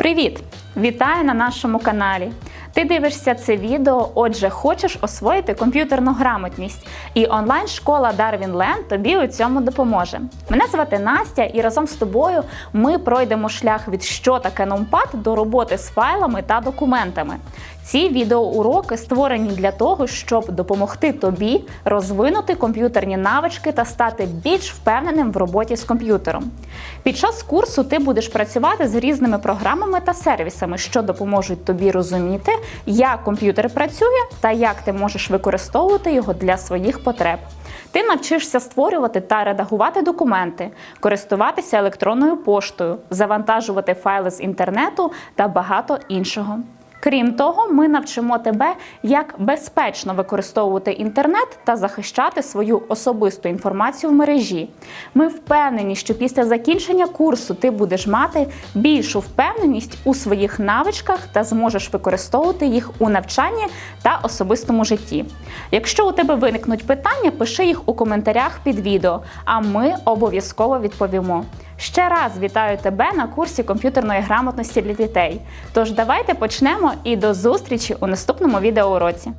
Привіт! Вітаю на нашому каналі. Ти дивишся це відео, отже, хочеш освоїти комп'ютерну грамотність, і онлайн-школа Darwin Land тобі у цьому допоможе. Мене звати Настя, і разом з тобою ми пройдемо шлях від що таке NumPad до роботи з файлами та документами. Ці відеоуроки створені для того, щоб допомогти тобі розвинути комп'ютерні навички та стати більш впевненим в роботі з комп'ютером. Під час курсу ти будеш працювати з різними програмами та сервісами, що допоможуть тобі розуміти, як комп'ютер працює та як ти можеш використовувати його для своїх потреб. Ти навчишся створювати та редагувати документи, користуватися електронною поштою, завантажувати файли з інтернету та багато іншого. Крім того, ми навчимо тебе, як безпечно використовувати інтернет та захищати свою особисту інформацію в мережі. Ми впевнені, що після закінчення курсу ти будеш мати більшу впевненість у своїх навичках та зможеш використовувати їх у навчанні та особистому житті. Якщо у тебе виникнуть питання, пиши їх у коментарях під відео, а ми обов'язково відповімо. Ще раз вітаю тебе на курсі комп'ютерної грамотності для дітей. Тож давайте почнемо і до зустрічі у наступному відеоуроці.